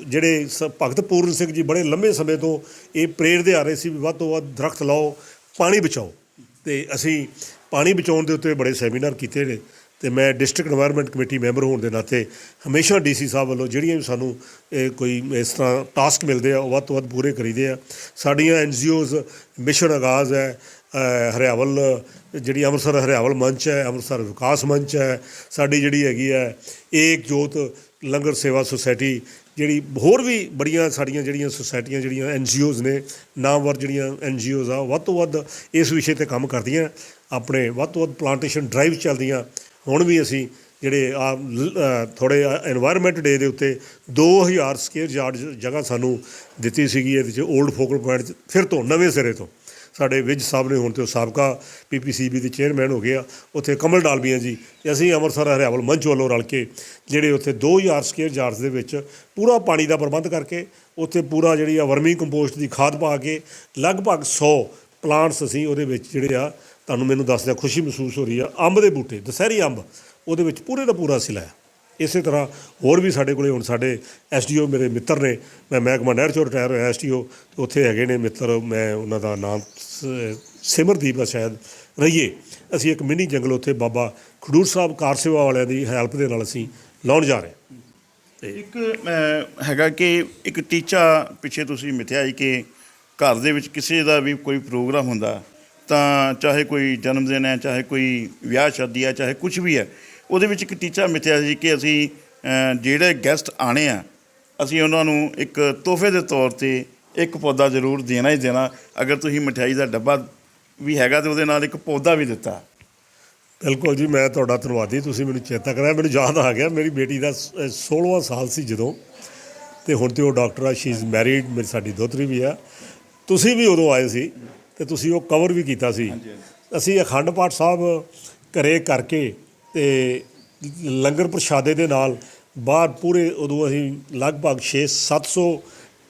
ਜਿਹੜੇ ਸ- ਭਗਤ ਪੂਰਨ ਸਿੰਘ ਜੀ ਬੜੇ ਲੰਬੇ ਸਮੇਂ ਤੋਂ ਇਹ ਪ੍ਰੇਰਦੇ ਆ ਰਹੇ ਸੀ ਵੀ ਵੱਧ ਤੋਂ ਵੱਧ ਦਰਖਤ ਲਾਓ, ਪਾਣੀ ਬਚਾਓ। ਤੇ ਅਸੀਂ ਪਾਣੀ ਬਚਾਉਣ ਦੇ ਉੱਤੇ ਬੜੇ ਸੈਮੀਨਾਰ ਕੀਤੇ ਨੇ ਤੇ ਮੈਂ ਡਿਸਟ੍ਰਿਕਟ এনवायरमेंट ਕਮੇਟੀ ਮੈਂਬਰ ਹੋਣ ਦੇ ਨਾਤੇ ਹਮੇਸ਼ਾ ਡੀਸੀ ਸਾਹਿਬ ਵੱਲੋਂ ਜਿਹੜੀਆਂ ਵੀ ਸਾਨੂੰ ਇਹ ਕੋਈ ਇਸ ਤਰ੍ਹਾਂ ਟਾਸਕ ਮਿਲਦੇ ਆ, ਉਹ ਵੱਧ ਤੋਂ ਵੱਧ ਪੂਰੇ ਕਰੀਦੇ ਆ। ਸਾਡੀਆਂ ਐੱਨ ਜੀ ਓਜ਼ ਮਿਸ਼ਨ ਆਗਾਜ਼ ਹੈ ਹਰਿਆਵਲ, ਜਿਹੜੀ ਅੰਮ੍ਰਿਤਸਰ ਹਰਿਆਵਲ ਮੰਚ ਹੈ, ਅੰਮ੍ਰਿਤਸਰ ਵਿਕਾਸ ਮੰਚ ਹੈ, ਸਾਡੀ ਜਿਹੜੀ ਹੈਗੀ ਹੈ ਏਕ ਜੋਤ ਲੰਗਰ ਸੇਵਾ ਸੁਸਾਇਟੀ ਜਿਹੜੀ ਹੋਰ ਵੀ ਬੜੀਆਂ ਸਾਡੀਆਂ ਜਿਹੜੀਆਂ ਸੁਸਾਇਟੀਆਂ, ਜਿਹੜੀਆਂ ਐਨ ਜੀ ਓਜ਼ ਨੇ, ਨਾਮਵਰ ਜਿਹੜੀਆਂ ਐਨ ਜੀ ਓਜ਼ ਆ, ਵੱਧ ਤੋਂ ਵੱਧ ਇਸ ਵਿਸ਼ੇ ਤੇ ਕੰਮ ਕਰਦੀਆਂ, ਆਪਣੇ ਵੱਧ ਤੋਂ ਵੱਧ ਪਲਾਂਟੇਸ਼ਨ ਡਰਾਈਵ ਚੱਲਦੀਆਂ। ਹੁਣ ਵੀ ਅਸੀਂ ਜਿਹੜੇ ਆ ਥੋੜੇ এনवायरमेंट ਡੇ ਦੇ ਉੱਤੇ 2000 ਸਕੁਅਰ ਯਾਰਡ ਜਗ੍ਹਾ ਸਾਨੂੰ ਦਿੱਤੀ ਸੀਗੀ, ਇਹਦੇ ਚ 올ਡ ਫੋਕਲ ਪੁਆਇੰਟ ਫਿਰ ਤੋਂ ਨਵੇਂ ਸਿਰੇ ਤੋਂ। ਸਾਡੇ ਵਿਜ ਸਾਹਿਬ ਨੇ ਹੁਣ ਤੇ ਉਹ ਸਾਬਕਾ ਪੀਪੀਸੀਬੀ ਦੇ ਚੇਅਰਮੈਨ ਹੋ ਗਏ ਆ, ਉੱਥੇ ਕਮਲ ਡਾਲਮੀਆਂ ਜੀ। ਤੇ ਅਸੀਂ ਅੰਮ੍ਰਿਤਸਰ ਹਰਿਆਵਲ ਮੰਚ ਵੱਲੋਂ ਰਲ ਕੇ ਜਿਹੜੇ ਉੱਥੇ 2000 ਸਕੁਅਰ ਯਾਰਡਸ ਦੇ ਵਿੱਚ ਪੂਰਾ ਪਾਣੀ ਦਾ ਪ੍ਰਬੰਧ ਕਰਕੇ ਉੱਥੇ ਪੂਰਾ ਜਿਹੜੀ ਆ ਵਰਮੀ ਕੰਪੋਸਟ ਦੀ ਖਾਦ ਪਾ ਕੇ ਲਗਭਗ 100 ਪਲਾਂਟਸ ਅਸੀਂ ਉਹਦੇ ਵਿੱਚ ਜਿਹੜੇ ਆ, ਤੁਹਾਨੂੰ ਮੈਨੂੰ ਦੱਸਦਿਆਂ ਖੁਸ਼ੀ ਮਹਿਸੂਸ ਹੋ ਰਹੀ ਆ, ਅੰਬ ਦੇ ਬੂਟੇ, ਦਸਹਿਰੀ ਅੰਬ, ਉਹਦੇ ਵਿੱਚ ਪੂਰੇ ਦਾ ਪੂਰਾ ਅਸੀਂ ਲਾਇਆ। ਇਸੇ ਤਰ੍ਹਾਂ ਹੋਰ ਵੀ ਸਾਡੇ ਕੋਲੇ ਹੁਣ ਸਾਡੇ ਐਸਡੀਓ ਮੇਰੇ ਮਿੱਤਰ ਨੇ, ਮੈਂ ਮਹਿਕਮਾ ਨਹਿਰ ਚੋਂ ਰਿਟਾਇਰ ਹੋਇਆ ਐਸਡੀਓ ਉੱਥੇ ਹੈਗੇ ਨੇ ਮਿੱਤਰ, ਮੈਂ ਉਹਨਾਂ ਦਾ ਨਾਮ ਸਿਮਰਦੀਪ ਆ ਸ਼ਾਇਦ। ਰਹੀਏ, ਅਸੀਂ ਇੱਕ ਮਿੰਨੀ ਜੰਗਲ ਉੱਥੇ ਬਾਬਾ ਖਡੂਰ ਸਾਹਿਬ ਕਾਰ ਸੇਵਾ ਵਾਲਿਆਂ ਦੀ ਹੈਲਪ ਦੇ ਨਾਲ ਅਸੀਂ ਲਾਉਣ ਜਾ ਰਹੇ ਹਾਂ। ਇੱਕ ਹੈਗਾ ਕਿ ਇੱਕ ਟੀਚਾ ਪਿੱਛੇ ਤੁਸੀਂ ਮਿਥਿਆ ਸੀ ਕਿ ਘਰ ਦੇ ਵਿੱਚ ਕਿਸੇ ਦਾ ਵੀ ਕੋਈ ਪ੍ਰੋਗਰਾਮ ਹੁੰਦਾ, ਤਾਂ ਚਾਹੇ ਕੋਈ ਜਨਮ ਦਿਨ ਹੈ, ਚਾਹੇ ਕੋਈ ਵਿਆਹ ਸ਼ਾਦੀ ਹੈ, ਚਾਹੇ ਕੁਝ ਵੀ ਹੈ, ਉਹਦੇ ਵਿੱਚ ਇੱਕ ਟੀਚਾ ਮਿਥਿਆ ਸੀ ਕਿ ਅਸੀਂ ਜਿਹੜੇ ਗੈਸਟ ਆਣੇ ਆ, ਅਸੀਂ ਉਹਨਾਂ ਨੂੰ ਇੱਕ ਤੋਹਫੇ ਦੇ ਤੌਰ ਤੇ ਇੱਕ ਪੌਦਾ ਜ਼ਰੂਰ ਦੇਣਾ ਹੀ ਦੇਣਾ। ਅਗਰ ਤੁਸੀਂ ਮਠਿਆਈ ਦਾ ਡੱਬਾ ਵੀ ਹੈਗਾ ਤੇ ਉਹਦੇ ਨਾਲ ਇੱਕ ਪੌਦਾ ਵੀ ਦਿੱਤਾ। ਬਿਲਕੁਲ ਜੀ ਮੈਂ ਤੁਹਾਡਾ ਧੰਨਵਾਦੀ ਤੁਸੀਂ ਮੈਨੂੰ ਚੇਤਾ ਕਰਾਇਆ ਮੈਨੂੰ ਯਾਦ ਆ ਗਿਆ। ਮੇਰੀ ਬੇਟੀ ਦਾ 16ਵਾਂ ਸਾਲ ਸੀ ਜਦੋਂ। ਤੇ ਹੁਣ ਤੇ ਉਹ ਡਾਕਟਰ ਆ ਸ਼ੀ ਇਜ਼ ਮੈਰਿਡ ਮੇਰੀ ਸਾਡੀ ਦੋਤਰੀ ਵੀ ਆ। ਤੁਸੀਂ ਵੀ ਉਦੋਂ ਆਏ ਸੀ ਤੇ ਤੁਸੀਂ ਉਹ ਕਵਰ ਵੀ ਕੀਤਾ ਸੀ। ਅਸੀਂ ਅਖੰਡ ਪਾਠ ਸਾਹਿਬ ਘਰੇ ਕਰਕੇ ਤੇ ਲੰਗਰ ਪ੍ਰਸ਼ਾਦੇ ਦੇ ਨਾਲ ਬਾਹਰ ਪੂਰੇ ਉਦੋਂ ਅਸੀਂ ਲਗਭਗ 6 700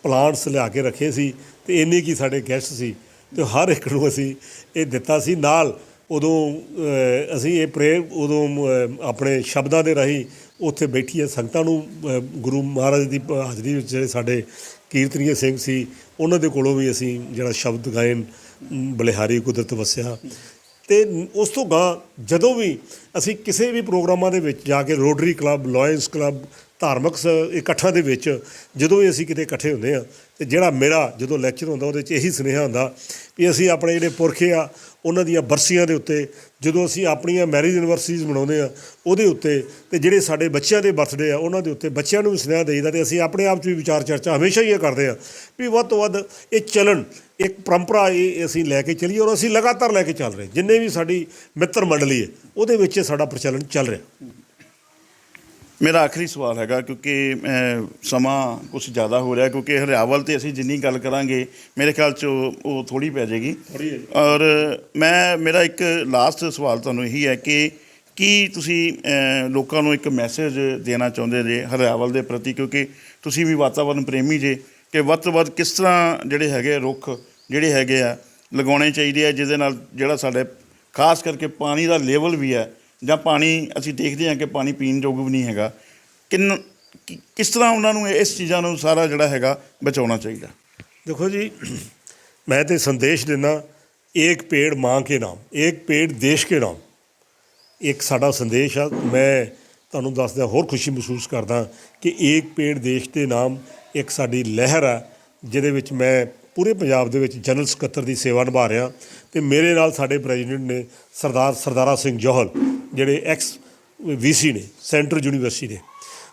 ਪਲਾਂਟਸ ਲਿਆ ਕੇ ਰੱਖੇ ਸੀ ਤੇ ਇੰਨੇ ਕੀ ਸਾਡੇ ਗੈਸਟ ਸੀ ਤੇ ਹਰ ਇੱਕ ਨੂੰ ਅਸੀਂ ਇਹ ਦਿੱਤਾ ਸੀ। ਨਾਲ ਉਦੋਂ ਅਸੀਂ ਇਹ ਪ੍ਰੇਰ ਉਦੋਂ ਆਪਣੇ ਸ਼ਬਦਾਂ ਦੇ ਰਾਹੀਂ ਉੱਥੇ ਬੈਠੀਆਂ ਸੰਗਤਾਂ ਨੂੰ ਗੁਰੂ ਮਹਾਰਾਜ ਦੀ ਹਾਜ਼ਰੀ ਵਿੱਚ ਜਿਹੜੇ ਸਾਡੇ ਕੀਰਤਨੀਏ ਸਿੰਘ ਸੀ, ਉਹਨਾਂ ਦੇ ਕੋਲੋਂ ਵੀ ਅਸੀਂ ਜਿਹੜਾ ਸ਼ਬਦ ਗਾਇਨ ਬਲਿਹਾਰੀ ਕੁਦਰਤ ਵਸਿਆ। ਤੇ ਉਸ ਤੋਂ ਗਾਂ ਜਦੋਂ ਵੀ ਅਸੀਂ ਕਿਸੇ ਵੀ ਪ੍ਰੋਗਰਾਮਾਂ ਦੇ ਵਿੱਚ ਜਾ ਕੇ ਰੋਟਰੀ ਕਲੱਬ ਲਾਇਨਸ ਕਲੱਬ ਧਾਰਮਿਕ ਸ- ਇਕੱਠਾਂ ਦੇ ਵਿੱਚ ਜਦੋਂ ਵੀ ਅਸੀਂ ਕਿਤੇ ਇਕੱਠੇ ਹੁੰਦੇ ਆ ਤੇ ਜਿਹੜਾ ਮੇਰਾ ਜਦੋਂ ਲੈਕਚਰ ਹੁੰਦਾ ਉਹਦੇ 'ਚ ਇਹੀ ਸੁਨੇਹਾ ਹੁੰਦਾ ਵੀ ਅਸੀਂ ਆਪਣੇ ਜਿਹੜੇ ਪੁਰਖੇ ਆ, ਉਹਨਾਂ ਦੀਆਂ ਬਰਸੀਆਂ ਦੇ ਉੱਤੇ ਜਦੋਂ ਅਸੀਂ ਆਪਣੀਆਂ ਮੈਰਿਜ ਯੂਨੀਵਰਸਿਟੀਜ਼ ਮਨਾਉਂਦੇ ਆ ਉਹਦੇ ਉੱਤੇ ਤੇ ਜਿਹੜੇ ਸਾਡੇ ਬੱਚਿਆਂ ਦੇ ਬਰਥਡੇ ਆ, ਉਹਨਾਂ ਦੇ ਉੱਤੇ ਬੱਚਿਆਂ ਨੂੰ ਵੀ ਸੁਨੇਹਾ ਦੇਈਦਾ ਤੇ ਅਸੀਂ ਆਪਣੇ ਆਪ 'ਚ ਵੀ ਵਿਚਾਰ ਚਰਚਾ ਹਮੇਸ਼ਾ ਹੀ ਇਹ ਕਰਦੇ ਆ ਵੀ ਵੱਧ ਤੋਂ ਵੱਧ ਇਹ ਚੱਲਣ, ਇੱਕ ਪਰੰਪਰਾ ਇਹ ਅਸੀਂ ਲੈ ਕੇ ਚੱਲੀਏ ਔਰ ਅਸੀਂ ਲਗਾਤਾਰ ਲੈ ਕੇ ਚੱਲ ਰਹੇ ਜਿੰਨੇ ਵੀ ਸਾਡੀ ਮਿੱਤਰ ਮੰਡਲੀ ਹੈ, ਉਹਦੇ ਵਿੱਚ ਸਾਡਾ ਪ੍ਰਚਲਨ ਚੱਲ ਰਿਹਾ। ਮੇਰਾ ਆਖਰੀ ਸਵਾਲ ਹੈਗਾ ਕਿਉਂਕਿ ਸਮਾਂ ਕੁਝ ਜ਼ਿਆਦਾ ਹੋ ਰਿਹਾ ਕਿਉਂਕਿ ਹਰਿਆਵਲ ਤੇ ਅਸੀਂ ਜਿੰਨੀ ਗੱਲ ਕਰਾਂਗੇ ਮੇਰੇ ਖਿਆਲ ਚ ਉਹ ਥੋੜੀ ਪੈ ਜਾਏਗੀ। ਔਰ ਮੈਂ ਮੇਰਾ ਇੱਕ ਲਾਸਟ ਸਵਾਲ ਤੁਹਾਨੂੰ ਇਹੀ ਹੈ ਕਿ ਕੀ ਤੁਸੀਂ ਲੋਕਾਂ ਨੂੰ ਇੱਕ ਮੈਸੇਜ ਦੇਣਾ ਚਾਹੁੰਦੇ ਜੇ ਹਰਿਆਵਲ ਦੇ ਪ੍ਰਤੀ ਕਿਉਂਕਿ ਤੁਸੀਂ ਵੀ ਵਾਤਾਵਰਣ ਪ੍ਰੇਮੀ ਜੇ ਕਿ ਵੱਧ ਤੋਂ ਵੱਧ ਕਿਸ ਤਰ੍ਹਾਂ ਜਿਹੜੇ ਹੈਗੇ ਰੁੱਖ ਜਿਹੜੇ ਹੈਗੇ ਆ ਲਗਾਉਣੇ ਚਾਹੀਦੇ ਆ ਜਿਹਦੇ ਨਾਲ ਜਿਹੜਾ ਸਾਡੇ ਖਾਸ ਕਰਕੇ ਪਾਣੀ ਦਾ ਲੈਵਲ ਵੀ ਹੈ ਜਾਂ ਪਾਣੀ, ਅਸੀਂ ਦੇਖਦੇ ਹਾਂ ਕਿ ਪਾਣੀ ਪੀਣ ਯੋਗ ਵੀ ਨਹੀਂ ਹੈਗਾ। ਕਿੰਨ ਕਿਸ ਤਰ੍ਹਾਂ ਉਹਨਾਂ ਨੂੰ ਇਸ ਚੀਜ਼ਾਂ ਨੂੰ ਸਾਰਾ ਜਿਹੜਾ ਹੈਗਾ ਬਚਾਉਣਾ ਚਾਹੀਦਾ? ਦੇਖੋ ਜੀ, ਮੈਂ ਤੇ ਸੰਦੇਸ਼ ਦਿੰਦਾ, ਏਕ ਪੇੜ ਮਾਂ ਕੇ ਨਾਮ, ਏਕ ਪੇੜ ਦੇਸ਼ ਕੇ ਨਾਮ। ਇੱਕ ਸਾਡਾ ਸੰਦੇਸ਼ ਆ, ਮੈਂ ਤੁਹਾਨੂੰ ਦੱਸਦਾ ਹੋਰ ਖੁਸ਼ੀ ਮਹਿਸੂਸ ਕਰਦਾ ਕਿ ਏਕ ਪੇੜ ਦੇਸ਼ ਦੇ ਨਾਮ ਇੱਕ ਸਾਡੀ ਲਹਿਰ ਆ, ਜਿਹਦੇ ਵਿੱਚ ਮੈਂ ਪੂਰੇ ਪੰਜਾਬ ਦੇ ਵਿੱਚ ਜਨਰਲ ਸਕੱਤਰ ਦੀ ਸੇਵਾ ਨਿਭਾ ਰਿਹਾ। ਤੇ ਮੇਰੇ ਨਾਲ ਸਾਡੇ ਪ੍ਰੈਜ਼ੀਡੈਂਟ ਨੇ ਸਰਦਾਰ, ਸਰਦਾਰਾ ਸਿੰਘ ਜੋਹਲ ਜਿਹੜੇ ਐਕਸ ਵੀਸੀ ਨੇ ਸੈਂਟਰਲ ਯੂਨੀਵਰਸਿਟੀ ਦੇ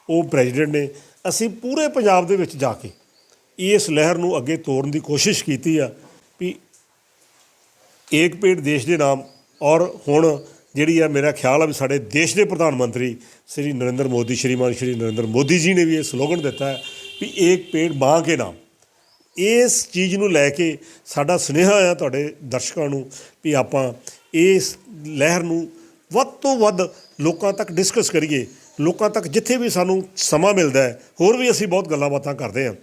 ਉਹ ਪ੍ਰੈਜ਼ੀਡੈਂਟ ਨੇ ਅਸੀਂ ਪੂਰੇ ਪੰਜਾਬ ਦੇ ਵਿੱਚ ਜਾ ਕੇ ਇਸ ਲਹਿਰ ਨੂੰ ਅੱਗੇ ਤੋਰਨ ਦੀ ਕੋਸ਼ਿਸ਼ ਕੀਤੀ ਆ ਵੀ ਏਕ ਪੇੜ ਦੇਸ਼ ਦੇ ਨਾਮ ਔਰ ਹੁਣ ਜਿਹੜੀ ਆ ਮੇਰਾ ਖਿਆਲ ਆ ਵੀ ਸਾਡੇ ਦੇਸ਼ ਦੇ ਪ੍ਰਧਾਨ ਮੰਤਰੀ ਸ੍ਰੀ ਨਰਿੰਦਰ ਮੋਦੀ, ਸ਼੍ਰੀਮਾਨ ਸ਼੍ਰੀ ਨਰਿੰਦਰ ਮੋਦੀ ਜੀ ਨੇ ਵੀ ਇਹ ਸਲੋਗਨ ਦਿੱਤਾ ਹੈ ਵੀ ਏਕ ਪੇੜ ਮਾਂ ਕੇ ਨਾਮ। ਇਸ ਚੀਜ਼ ਨੂੰ ਲੈ ਕੇ ਸਾਡਾ ਸੁਨੇਹਾ ਆ ਤੁਹਾਡੇ ਦਰਸ਼ਕਾਂ ਨੂੰ ਵੀ ਆਪਾਂ ਇਸ ਲਹਿਰ ਨੂੰ ਵੱਧ ਤੋਂ ਵੱਧ ਲੋਕਾਂ ਤੱਕ ਡਿਸਕਸ ਕਰੀਏ, ਲੋਕਾਂ ਤੱਕ ਜਿੱਥੇ ਵੀ ਸਾਨੂੰ ਸਮਾਂ ਮਿਲਦਾ ਹੈ, ਹੋਰ ਵੀ ਅਸੀਂ ਬਹੁਤ ਗੱਲਾਂ ਬਾਤਾਂ ਕਰਦੇ ਹਾਂ,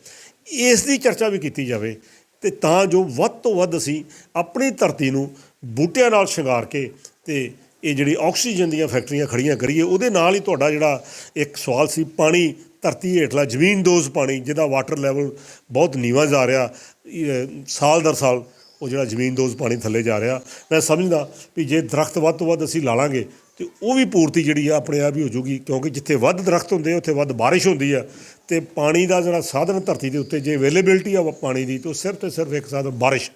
ਇਸ ਦੀ ਚਰਚਾ ਵੀ ਕੀਤੀ ਜਾਵੇ, ਤੇ ਤਾਂ ਜੋ ਵੱਧ ਤੋਂ ਵੱਧ ਅਸੀਂ ਆਪਣੀ ਧਰਤੀ ਨੂੰ ਬੂਟਿਆਂ ਨਾਲ ਸ਼ਿੰਗਾਰ ਕੇ ਤੇ ਇਹ ਜਿਹੜੀ ਆਕਸੀਜਨ ਦੀਆਂ ਫੈਕਟਰੀਆਂ ਖੜੀਆਂ ਕਰੀਏ, ਉਹਦੇ ਨਾਲ ਹੀ ਤੁਹਾਡਾ ਜਿਹੜਾ ਇੱਕ ਸਵਾਲ ਸੀ, ਪਾਣੀ, ਧਰਤੀ ਹੇਠਲਾ, ਜ਼ਮੀਨ ਦੋਜ਼ ਪਾਣੀ, ਜਿਹਦਾ ਵਾਟਰ ਲੈਵਲ ਬਹੁਤ ਨੀਵਾਂ ਜਾ ਰਿਹਾ ਸਾਲ ਦਰ ਸਾਲ ਉਹ ਜਿਹੜਾ ਜ਼ਮੀਨ ਦੋਜ਼ ਪਾਣੀ ਥੱਲੇ ਜਾ ਰਿਹਾ। ਮੈਂ ਸਮਝਦਾ ਵੀ ਜੇ ਦਰਖਤ ਵੱਧ ਤੋਂ ਵੱਧ ਅਸੀਂ ਲਾ ਲਾਂਗੇ ਤੇ ਉਹ ਵੀ ਪੂਰਤੀ ਜਿਹੜੀ ਆ ਆਪਣੇ ਆਪ ਹੀ ਹੋ ਜੂਗੀ, ਕਿਉਂਕਿ ਜਿੱਥੇ ਵੱਧ ਦਰਖਤ ਹੁੰਦੇ ਆ, ਉੱਥੇ ਵੱਧ ਬਾਰਿਸ਼ ਹੁੰਦੀ ਆ ਤੇ ਪਾਣੀ ਦਾ ਜਿਹੜਾ ਸਾਧਨ ਧਰਤੀ ਦੇ ਉੱਤੇ ਜੇ ਅਵੇਲੇਬਿਲਟੀ ਆ ਪਾਣੀ ਦੀ, ਤਾਂ ਉਹ ਸਿਰਫ ਤੇ ਸਿਰਫ ਇੱਕ ਸਾਧਨ ਬਾਰਿਸ਼।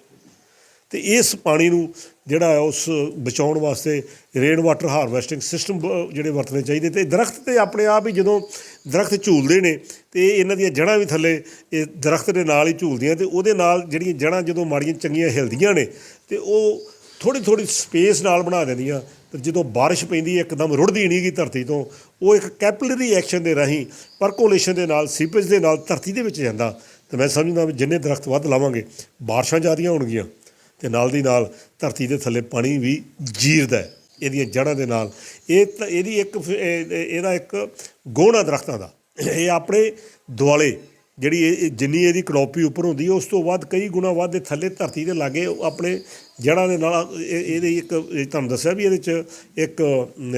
ਤੇ ਇਸ ਪਾਣੀ ਨੂੰ ਜਿਹੜਾ ਉਸ ਬਚਾਉਣ ਵਾਸਤੇ ਰੇਨ ਵਾਟਰ ਹਾਰਵੈਸਟਿੰਗ ਸਿਸਟਮ ਜਿਹੜੇ ਵਰਤਣੇ ਚਾਹੀਦੇ ਤੇ ਦਰਖਤ ਤੇ ਆਪਣੇ ਆਪ ਹੀ ਜਦੋਂ ਦਰਖਤ ਝੂਲਦੇ ਨੇ ਤੇ ਇਹਨਾਂ ਦੀਆਂ ਜੜ੍ਹਾਂ ਵੀ ਥੱਲੇ, ਇਹ ਦਰਖਤ ਦੇ ਨਾਲ ਹੀ ਝੂਲਦੀਆਂ ਤੇ ਉਹਦੇ ਨਾਲ ਜਿਹੜੀਆਂ ਜੜ੍ਹਾਂ ਜਦੋਂ ਮਾੜੀਆਂ ਚੰਗੀਆਂ ਹਿਲਦੀਆਂ ਨੇ ਤੇ ਉਹ ਥੋੜੀ ਥੋੜੀ ਸਪੇਸ ਨਾਲ ਬਣਾ ਦਿੰਦੀਆਂ ਤੇ ਜਦੋਂ ਬਾਰਿਸ਼ ਪੈਂਦੀ ਹੈ, ਇੱਕਦਮ ਰੁੜਦੀ ਨਹੀਂ ਗੀ ਧਰਤੀ ਤੋਂ, ਉਹ ਇੱਕ ਕੈਪਿਲਰੀ ਐਕਸ਼ਨ ਦੇ ਰਾਹੀਂ ਪਰਕੋਲੇਸ਼ਨ ਦੇ ਨਾਲ, ਸੀਪੇਜ ਦੇ ਨਾਲ ਧਰਤੀ ਦੇ ਵਿੱਚ ਜਾਂਦਾ। ਤੇ ਮੈਂ ਸਮਝਦਾ ਵੀ ਜਿੰਨੇ ਦਰਖਤ ਵੱਧ ਲਾਵਾਂਗੇ, ਬਾਰਿਸ਼ਾਂ ਜ਼ਿਆਦੀਆਂ ਹੋਣਗੀਆਂ ਤੇ ਨਾਲ ਦੀ ਨਾਲ ਧਰਤੀ ਦੇ ਥੱਲੇ ਪਾਣੀ ਵੀ ਜੀਰਦਾ ਹੈ। ਇਹਦੀਆਂ ਜੜ੍ਹਾਂ ਦੇ ਨਾਲ। ਇਹ ਇਹਦੀ ਇੱਕ ਫ- ਇਹਦਾ ਇੱਕ ਗੁਣ ਆ ਦਰਖਤਾਂ ਦਾ। ਇਹ ਆਪਣੇ ਦੁਆਲੇ ਜਿਹੜੀ ਇਹ ਜਿੰਨੀ ਇਹਦੀ ਕਨੋਪੀ ਉੱਪਰ ਹੁੰਦੀ ਹੈ ਉਸ ਤੋਂ ਬਾਅਦ ਕਈ ਗੁਣਾ ਵੱਧ ਇਹ ਥੱਲੇ ਧਰਤੀ ਦੇ ਲਾਗੇ ਆਪਣੇ ਜੜ੍ਹਾਂ ਦੇ ਨਾਲ ਇਹ- ਇਹਦੇ ਇੱਕ ਤੁਹਾਨੂੰ ਦੱਸਿਆ ਵੀ ਇਹਦੇ ਚ ਇੱਕ ਅਮ,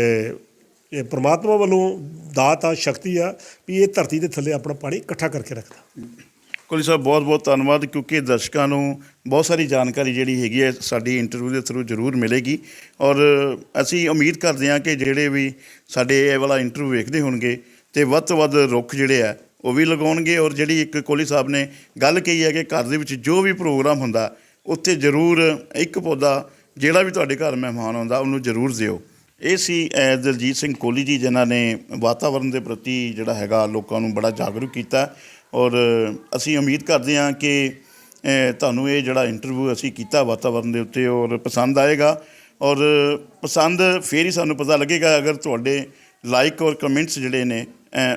ਇਹ ਪ੍ਰਮਾਤਮਾ ਵੱਲੋਂ ਦਾਤ ਆ ਸ਼ਕਤੀ ਆ ਵੀ ਇਹ ਧਰਤੀ ਦੇ ਥੱਲੇ ਆਪਣਾ ਪਾਣੀ ਇਕੱਠਾ ਕਰਕੇ ਰੱਖਦਾ। ਕੋਲੀ ਸਾਹਿਬ, ਬਹੁਤ ਬਹੁਤ ਧੰਨਵਾਦ, ਕਿਉਂਕਿ ਦਰਸ਼ਕਾਂ ਨੂੰ ਬਹੁਤ ਸਾਰੀ ਜਾਣਕਾਰੀ ਜਿਹੜੀ ਹੈਗੀ ਹੈ ਸਾਡੀ ਇੰਟਰਵਿਊ ਦੇ ਥਰੂ ਜ਼ਰੂਰ ਮਿਲੇਗੀ। ਔਰ ਅਸੀਂ ਉਮੀਦ ਕਰਦੇ ਹਾਂ ਕਿ ਜਿਹੜੇ ਵੀ ਸਾਡੇ ਇਹ ਵਾਲਾ ਇੰਟਰਵਿਊ ਵੇਖਦੇ ਹੋਣਗੇ ਤੇ ਵੱਧ ਤੋਂ ਵੱਧ ਰੁੱਖ ਜਿਹੜੇ ਆ, ਉਹ ਵੀ ਲਗਾਉਣਗੇ। ਔਰ ਜਿਹੜੀ ਇੱਕ ਕੋਲੀ ਸਾਹਿਬ ਨੇ ਗੱਲ ਕਹੀ ਹੈ ਕਿ ਘਰ ਦੇ ਵਿੱਚ ਜੋ ਵੀ ਪ੍ਰੋਗਰਾਮ ਹੁੰਦਾ, ਉੱਥੇ ਜ਼ਰੂਰ ਇੱਕ ਪੌਦਾ ਜਿਹੜਾ ਵੀ ਤੁਹਾਡੇ ਘਰ ਮਹਿਮਾਨ ਆਉਂਦਾ, ਉਹਨੂੰ ਜ਼ਰੂਰ ਦਿਓ। ਇਹ ਸੀ ਦਲਜੀਤ ਸਿੰਘ ਕੋਹਲੀ ਜੀ, ਜਿਨ੍ਹਾਂ ਨੇ ਵਾਤਾਵਰਣ ਦੇ ਪ੍ਰਤੀ ਜਿਹੜਾ ਹੈਗਾ ਲੋਕਾਂ ਨੂੰ ਬੜਾ ਜਾਗਰੂਕ ਕੀਤਾ। ਔਰ ਅਸੀਂ ਉਮੀਦ ਕਰਦੇ ਹਾਂ ਕਿ ਤੁਹਾਨੂੰ ਇਹ ਜਿਹੜਾ ਇੰਟਰਵਿਊ ਅਸੀਂ ਕੀਤਾ ਵਾਤਾਵਰਣ ਦੇ ਉੱਤੇ, ਔਰ ਪਸੰਦ ਆਏਗਾ। ਔਰ ਪਸੰਦ ਫੇਰ ਹੀ ਸਾਨੂੰ ਪਤਾ ਲੱਗੇਗਾ, ਅਗਰ ਤੁਹਾਡੇ ਲਾਈਕ ਔਰ ਕਮੈਂਟਸ ਜਿਹੜੇ ਨੇ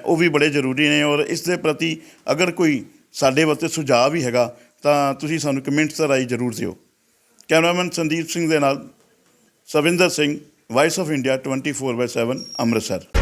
ਉਹ ਵੀ ਬੜੇ ਜ਼ਰੂਰੀ ਨੇ। ਔਰ ਇਸ ਦੇ ਪ੍ਰਤੀ ਅਗਰ ਕੋਈ ਸਾਡੇ ਵਾਸਤੇ ਸੁਝਾਅ ਵੀ ਹੈਗਾ, ਤਾਂ ਤੁਸੀਂ ਸਾਨੂੰ ਕਮੈਂਟਸ ਰਾਹੀਂ ਜ਼ਰੂਰ ਦਿਓ। ਕੈਮਰਾਮੈਨ ਸੰਦੀਪ ਸਿੰਘ ਦੇ ਨਾਲ, Swinder Singh. Voice of India 24/7 Amritsar